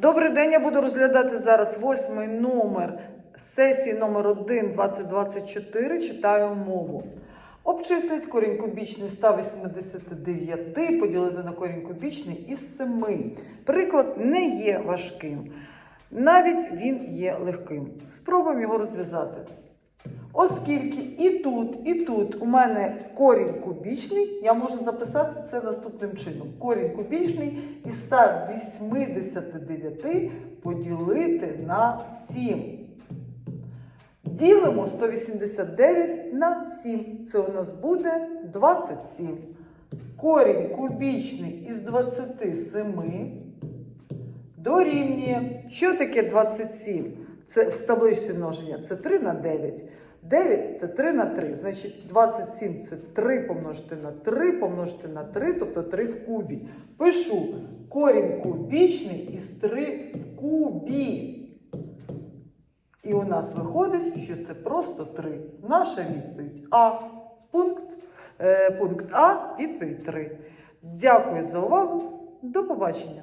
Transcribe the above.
Добрий день, я буду розглядати зараз восьмий номер сесії номер 1 2024. Читаю мову. Обчисліть корінь кубічний 189, поділити на корінь кубічний із 7. Приклад не є важким. Навіть він є легким. Спробуємо його розв'язати. Оскільки і тут, і тут у мене корінь кубічний, я можу записати це наступним чином. Корінь кубічний із 189 поділити на 7. Ділимо 189 на 7. Це у нас буде 27. Корінь кубічний із 27 дорівнює. Що таке 27? Це в табличці множення. Це 3 на 9. 9 це 3 на 3. Значить, 27 це 3 помножити на 3, помножити на 3, тобто 3 в кубі. Пишу корінь кубічний із 3 в кубі. І у нас виходить, що це просто 3. Наша відповідь А. Пункт, е, пункт А, відповідь 3. Дякую за увагу. До побачення.